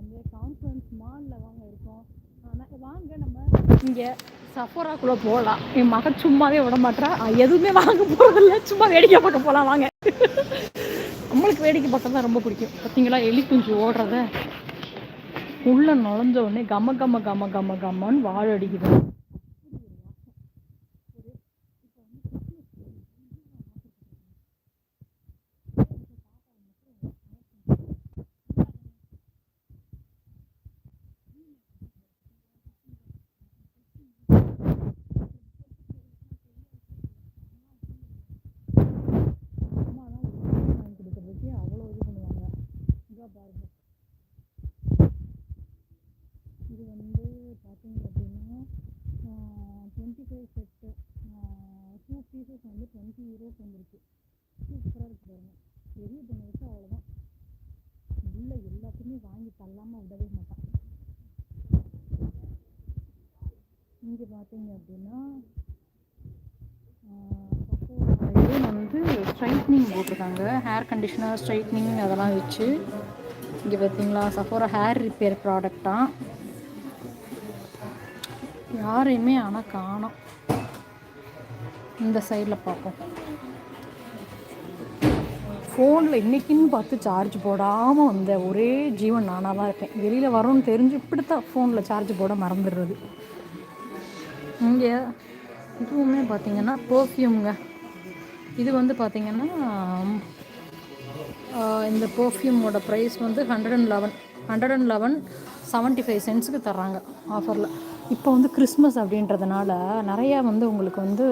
வந்து கான்ஃபரன்ஸ் மாலில் வாங்க இருக்கோம். ஆனால் வாங்க நம்ம இங்கே சஃபோராக்குள்ளே போகலாம் என் மகன் சும்மாவே விட மாட்டா எதுவுமே வாங்க போகிறதில்ல சும்மா வேடிக்கை பார்க்க போகலாம் வாங்க. நம்மளுக்கு வேடிக்கை பார்க்க தான் ரொம்ப பிடிக்கும். பார்த்தீங்களா எலி குஞ்சு ஓடுறத. உள்ளே நுழைஞ்ச உடனே கம கம கம கம கம்மன்னு வாழ அடிக்குது அம்மா தான் வாங்கி கொடுக்குறதுக்கு அவ்வளோ இது பண்ணுவாங்க இங்கே பாருங்க இது வந்து பார்த்தீங்க அப்படின்னா twenty five set two pieces வந்து டுவெண்ட்டி யூரோஸ் வந்துருக்கு சூப்பராக இருக்கு பாருங்க பெரிய பொண்ணுக்கு அவ்வளோதான் உள்ள எல்லாத்தையுமே வாங்கி தள்ளாமல் விடவே மாட்டான். இங்கே பார்த்தீங்க அப்படின்னா வந்து ஸ்ட்ரைட்னிங் போட்டிருக்காங்க. ஹேர் கண்டிஷனர் ஸ்ட்ரைட்னிங் அதெல்லாம் வச்சு. இங்கே பார்த்தீங்களா சஃபோரா ஹேர் ரிப்பேர் ப்ராடக்டாக யாரையுமே ஆனால் காணோம். இந்த சைடில் பார்ப்போம். ஃபோனில் இன்றைக்கின்னு பார்த்து சார்ஜ் போடாமல் வந்த ஒரே ஜீவன் நானாக தான் இருக்கேன் வெளியில் வரோன்னு தெரிஞ்சு இப்படித்தான் ஃபோனில் சார்ஜ் போட மறந்துடுறது. இங்கே இதுவுமே பார்த்தீங்கன்னா பர்ஃப்யூம்ங்க இது வந்து பார்த்திங்கன்னா இந்த பர்ஃப்யூமோட ப்ரைஸ் வந்து hundred and eleven hundred and eleven seventy five சென்ட்ஸுக்கு தர்றாங்க ஆஃபரில் இப்போ வந்து கிறிஸ்மஸ் அப்படின்றதுனால நிறையா வந்து உங்களுக்கு வந்து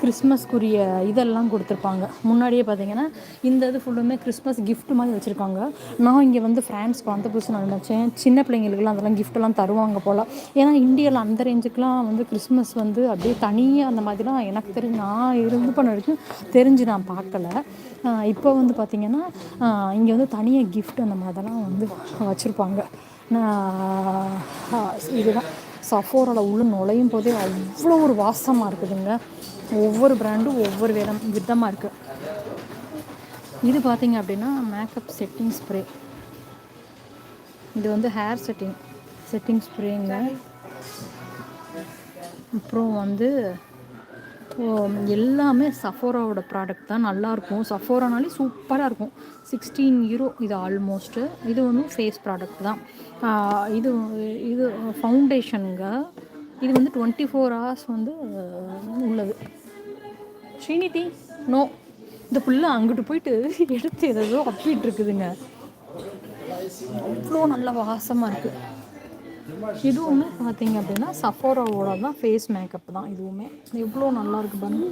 கிறிஸ்மஸ்க்குரிய இதெல்லாம் கொடுத்துருப்பாங்க. முன்னாடியே பார்த்தீங்கன்னா இந்த இது ஃபுல்லுமே கிறிஸ்மஸ் கிஃப்ட் மாதிரி வச்சுருக்காங்க. நான் இங்கே வந்து ஃப்ரான்ஸ் வந்த புதுசு நான் நினச்சேன் சின்ன பிள்ளைங்களுக்குலாம் அதெல்லாம் கிஃப்ட்லாம் தருவாங்க போல். ஏன்னா இந்தியாவில் அந்த ரேஞ்சுக்குலாம் வந்து கிறிஸ்மஸ் வந்து அப்படியே தனியாக அந்த மாதிரிலாம் எனக்கு தெரிஞ்சு நான் இருந்து பண்ண வரைக்கும் தெரிஞ்சு நான் பார்க்கல. இப்போ வந்து பார்த்திங்கன்னா இங்கே வந்து தனியாக கிஃப்ட் அந்த மாதிரிலாம் வந்து வச்சுருப்பாங்க. நான் இதுதான். சஃபோரோட உள்ள நுழையும் போதே அவ்வளோ ஒரு வாசமாக இருக்குதுங்க. ஒவ்வொரு பிராண்டும் ஒவ்வொரு விதம் விதமாக இருக்குது இது பார்த்தீங்க அப்படின்னா மேக்கப் செட்டிங் ஸ்ப்ரே இது வந்து ஹேர் செட்டிங் செட்டிங் ஸ்ப்ரேங்க அப்புறம் வந்து எல்லாமே சஃபோராவோட ப்ராடக்ட் தான் நல்லாயிருக்கும். சஃபோரானாலே சூப்பராக இருக்கும். சிக்ஸ்டீன் ஹீரோ இது ஆல்மோஸ்ட்டு இது வந்து ஃபேஸ் ப்ராடக்ட் தான். இது இது ஃபவுண்டேஷனுங்க இது வந்து டுவெண்ட்டி ஃபோர் ஹவர்ஸ் வந்து உள்ளது. ஸ்ரீநிதி நோ இந்த புள்ள அங்கிட்டு போயிட்டு எடுத்து ஏதோ அப்பிட்டு இருக்குதுங்க. அவ்வளோ நல்ல வாசமாக இருக்குது இதுவுமே பார்த்தீங்க அப்படின்னா சஃபோராவோட தான் ஃபேஸ் மேக்கப் தான் இதுவுமே. எவ்வளோ நல்லா இருக்கு பாருங்க.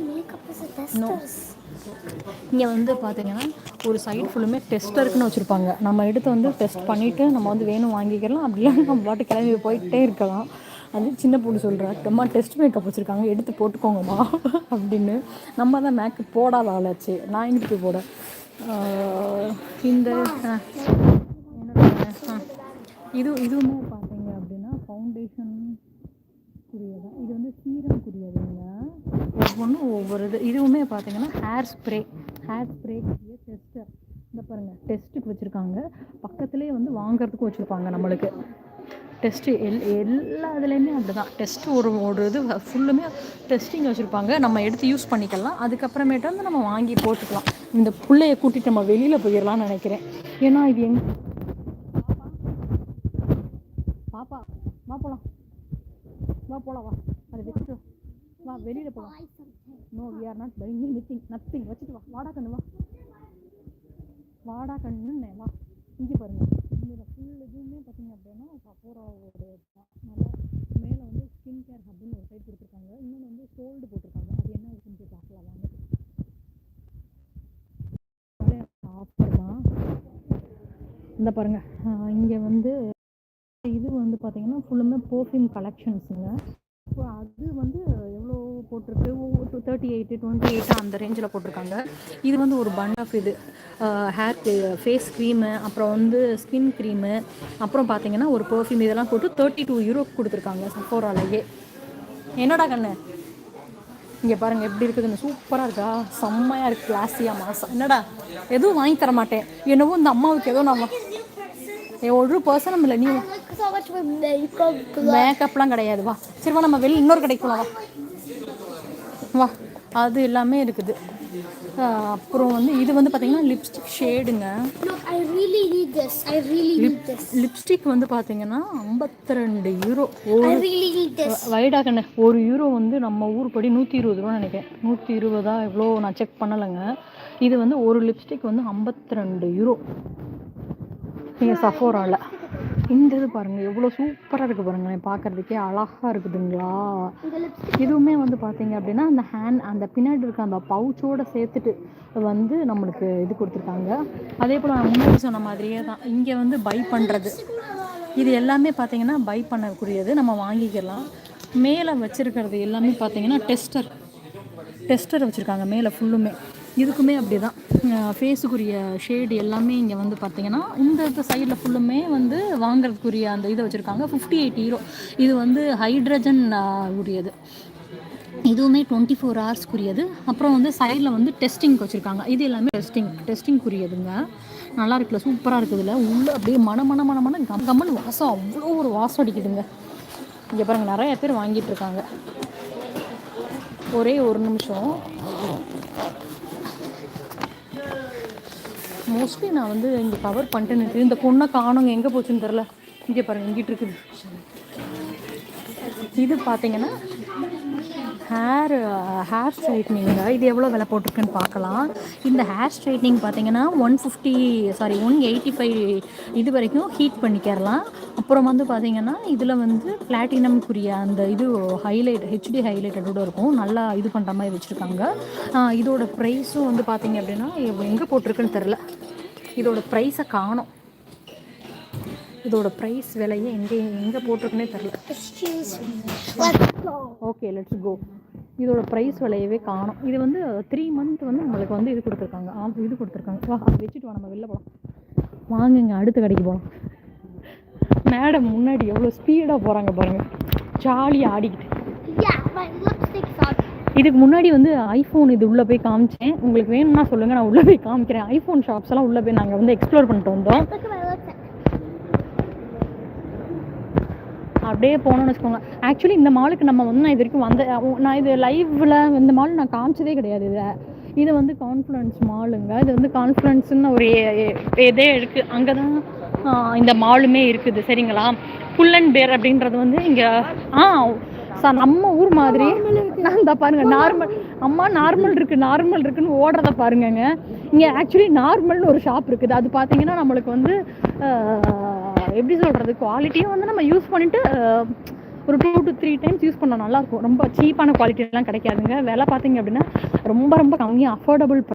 இங்கே வந்து பார்த்தீங்கன்னா ஒரு சைடு ஃபுல்லுமே டெஸ்டருக்குன்னு வச்சுருப்பாங்க. நம்ம எடுத்து வந்து டெஸ்ட் பண்ணிவிட்டு நம்ம வந்து வேணும் வாங்கிக்கலாம். அப்படிலாம் நம்ம பாட்டு கிளம்பி போயிட்டே இருக்கலாம். அது சின்ன பொண்ணு சொல்கிறா அம்மா டெஸ்ட் மேக்கப் வச்சுருக்காங்க. எடுத்து போட்டுக்கோங்கம்மா. அப்படின்னு. நம்ம தான் மேக்கப் போடாத ஆளாச்சு. நான் போய் போட? இந்த இது இதுவுமே அப்படின்னா ஃபவுண்டேஷன் குறியதான் இது வந்து சீரம்குரியதுங்க ஒவ்வொன்றும் ஒவ்வொரு இது இதுவுமே பார்த்தீங்கன்னா ஹேர் ஸ்ப்ரே ஹேர் ஸ்ப்ரேக்குரிய டெஸ்டர் இந்த பாருங்கள் டெஸ்ட்டுக்கு வச்சுருக்காங்க. பக்கத்துலேயே வந்து வாங்குறதுக்கும் வச்சுருப்பாங்க நம்மளுக்கு. டெஸ்ட்டு எல் எல்லா இதுலேயுமே அப்படி தான் டெஸ்ட்டு ஒரு ஒரு இது ஃபுல்லுமே டெஸ்டிங் வச்சுருப்பாங்க. நம்ம எடுத்து யூஸ் பண்ணிக்கலாம். அதுக்கப்புறமேட்டு வந்து நம்ம வாங்கி போட்டுக்கலாம். இந்த பிள்ளைய கூட்டிகிட்டு நம்ம வெளியில் போயிடலாம்னு நினைக்கிறேன். ஏன்னா இது எங்க வா போகலாம் வா போகலாம் வா. அதை வச்சுட்டு வா. வெளியில் போகலாம் no we are not buying nothing nothing வச்சுட்டு வா. வாடா கண்ணு வா. வாடா கண்ணுன்னு வா. இங்கே பாருங்க. இதில் ஃபுல் இதுவுமே பார்த்தீங்க அப்படின்னா சப்போராவோட தான் நல்லா மேலே வந்து ஸ்கின் கேர் ஹப்னு ஒரு சைட் கொடுத்துருக்காங்க. இன்னொன்று வந்து சோல்டு போட்டிருக்காங்க. அது என்ன இருக்குன்னு போய் பார்க்கலாம் வாங்க. ஆஃபர் தான். இந்த பாருங்க. இங்கே வந்து வந்து பார்த்தீங்கன்னா ஃபுல்லுமே பர்ஃப்யூம் கலெக்ஷன்ஸுங்க இப்போ அது வந்து எவ்வளோ போட்டிருக்கு? ஒவ்வொரு தேர்ட்டி எயிட்டு டுவெண்ட்டி எயிட் அந்த ரேஞ்சில் போட்டிருக்காங்க. இது வந்து ஒரு பண்ட் ஆஃப் இது. ஹேர் ஃபேஸ் க்ரீமு அப்புறம் வந்து ஸ்கின் க்ரீமு அப்புறம் பார்த்தீங்கன்னா ஒரு பர்ஃப்யூம் இதெல்லாம் போட்டு தேர்ட்டி டூ யூரோ கொடுத்துருக்காங்க சஃபோராலேயே என்னடா கண்ணு? இங்கே பாருங்கள் எப்படி இருக்குதுன்னு சூப்பராக இருக்கா? செம்மையாக இருக்குது கிளாஸியாக மாசம் என்னடா? எதுவும் வாங்கி தர மாட்டேன் என்னவோ இந்த அம்மாவுக்கு ஏதோ நான் வா- ஒரு பர்சனும் இல்லை நீ மேக்கப்லாம் கிடையாது. வா. சரி வா நம்ம வெளில இன்னொரு கடைக்கு போகலாம் வா. வா. அது எல்லாமே இருக்குது. அப்புறம் வந்து இது வந்து பார்த்தீங்கன்னா லிப்ஸ்டிக் ஷேடுங்க Look, I really need this. I really need this. Lipstick வந்து பார்த்தீங்கன்னா ஐம்பத்தி ரெண்டு euro I really need this. வைடா கண்ணு. ஒரு யூரோ வந்து நம்ம ஊர் படி நூற்றி இருபது ரூபா நினைக்கிறேன். நூற்றி இருபதா எவ்வளோ நான் செக் பண்ணலைங்க. இது வந்து ஒரு லிப்ஸ்டிக் வந்து ஐம்பத்தி ரெண்டு யூரோ நீங்கள் சஃபோராவில் இந்த இது பாருங்கள் எவ்வளோ சூப்பராக இருக்குது பாருங்களேன். பார்க்குறதுக்கே அழகாக இருக்குதுங்களா? இதுவுமே வந்து பார்த்தீங்க அப்படின்னா அந்த ஹேண்ட் அந்த பின்னாடி இருக்க அந்த பவுச்சோட சேர்த்துட்டு வந்து நம்மளுக்கு இது கொடுத்துருக்காங்க. அதே போல் நான் முன்னாடி சொன்ன மாதிரியே தான். இங்கே வந்து பை பண்ணுறது இது எல்லாமே பார்த்தீங்கன்னா பை பண்ணக்கூடியது. நம்ம வாங்கிக்கலாம். மேலே வச்சுருக்கிறது எல்லாமே பார்த்தீங்கன்னா டெஸ்டர் டெஸ்டர் வச்சுருக்காங்க மேலே ஃபுல்லுமே இதுக்குமே அப்படி தான் ஃபேஸுக்குரிய ஷேடு எல்லாமே இங்கே வந்து பார்த்தீங்கன்னா இந்த சைடில் ஃபுல்லுமே வந்து வாங்குறதுக்குரிய அந்த இதை வச்சுருக்காங்க. ஃபிஃப்டி எயிட் ஹீரோ இது வந்து ஹைட்ரஜன் உரியது இதுவுமே டுவெண்ட்டி ஃபோர் ஹவர்ஸ்க்குரியது அப்புறம் வந்து சைடில் வந்து டெஸ்டிங்க்கு வச்சுருக்காங்க. இது எல்லாமே டெஸ்டிங் டெஸ்டிங்க்குரியதுங்க நல்லா இருக்குல்ல சூப்பராக இருக்குதுல்ல. உள்ளே அப்படியே மன மன மன மன கம் கம்மன் வாசம். அவ்வளோ ஒரு வாசம் அடிக்குதுங்க. இங்கே பாருங்கள் நிறைய பேர் வாங்கிட்டு இருக்காங்க. ஒரே ஒரு நிமிஷம். மோஸ்ட்லி நான் வந்து இங்கே கவர் பண்ணிட்டு இந்த பொண்ணை காணுங்க எங்கே போச்சுன்னு தெரில இங்கே பாருங்க இங்கிட்டு இருக்குது. இது பார்த்தீங்கன்னா ஹேர் ஹேர் ஸ்ட்ரைட்னிங்க இது எவ்வளோ விலை போட்டிருக்குன்னு பார்க்கலாம். இந்த ஹேர் ஸ்ட்ரைட்னிங் பார்த்தீங்கன்னா one fifty sorry one eighty five இது வரைக்கும் ஹீட் பண்ணிக்கிறலாம் அப்புறம் வந்து பார்த்தீங்கன்னா இதில் வந்து பிளாட்டினம்க்குரிய அந்த இது ஹைலைட் ஹெச்டி ஹைலைட்டடோட இருக்கும். நல்லா இது பண்ணுற மாதிரி வச்சுருக்காங்க. இதோட ப்ரைஸும் வந்து பார்த்தீங்க அப்படின்னா எங்கே போட்டிருக்குன்னு தெரில இதோட ப்ரைஸை காணும். இதோட ப்ரைஸ் விலையை எங்கே எங்கே போட்டிருக்குன்னே தெரில. ஓகே லெட்ஸ் கோ இதோட ப்ரைஸ் விலையவே காணும். இது வந்து த்ரீ மந்த் வந்து நம்மளுக்கு வந்து இது கொடுத்துருக்காங்க. ஆ இது கொடுத்துருக்காங்க. வா அதை வச்சுட்டு வா நம்ம வெளில போகலாம் வாங்குங்க அடுத்த கடைக்கு போகலாம் மேடம் முன்னாடி எவ்வளோ ஸ்பீடாக போகிறாங்க பாருங்கள் ஜாலியாக ஆடிக்கிட்டு. இதுக்கு முன்னாடி வந்து ஐஃபோன் இது உள்ளே போய் காமிச்சேன். உங்களுக்கு வேணும்னா சொல்லுங்கள் நான் உள்ளே போய் காமிக்கிறேன். ஐஃபோன் ஷாப்ஸ் எல்லாம் உள்ளே போய் நாங்கள் வந்து எக்ஸ்ப்ளோர் பண்ணிட்டு வந்தோம். அப்படியே போனோம்னு வச்சுக்கோங்க. ஆக்சுவலி இந்த மாலுக்கு நம்ம வந்து நான் இது வரைக்கும் வந்த நான் இது லைவில் இந்த மால் நான் காமிச்சதே கிடையாது இதை. இது வந்து கான்ஃபிடன்ஸ் மாலுங்க இது வந்து கான்ஃபிடன்ஸ்னு ஒரு இதே இருக்குது அங்கே தான் இந்த மாலுமே இருக்குது. சரிங்களா? புல் அண்ட் பேர் அப்படின்றது வந்து இங்கே ஆ சார் நம்ம ஊர் மாதிரி நான் இந்த பாருங்க நார்மல் அம்மா நார்மல் இருக்கு நார்மல் இருக்குன்னு ஓடுறத பாருங்கங்க. இங்கே ஆக்சுவலி நார்மல்னு ஒரு ஷாப் இருக்குது. அது பார்த்தீங்கன்னா நம்மளுக்கு வந்து எப்படி சொல்கிறது குவாலிட்டியும் வந்து நம்ம யூஸ் பண்ணிட்டு ஒரு two to three times use பண்ணால் நல்லாயிருக்கும். ரொம்ப சீப்பான குவாலிட்டிலாம் கிடைக்காதுங்க. விலை பார்த்தீங்க அப்படின்னா ரொம்ப ரொம்ப கம்மியாக அஃபோர்டபுள்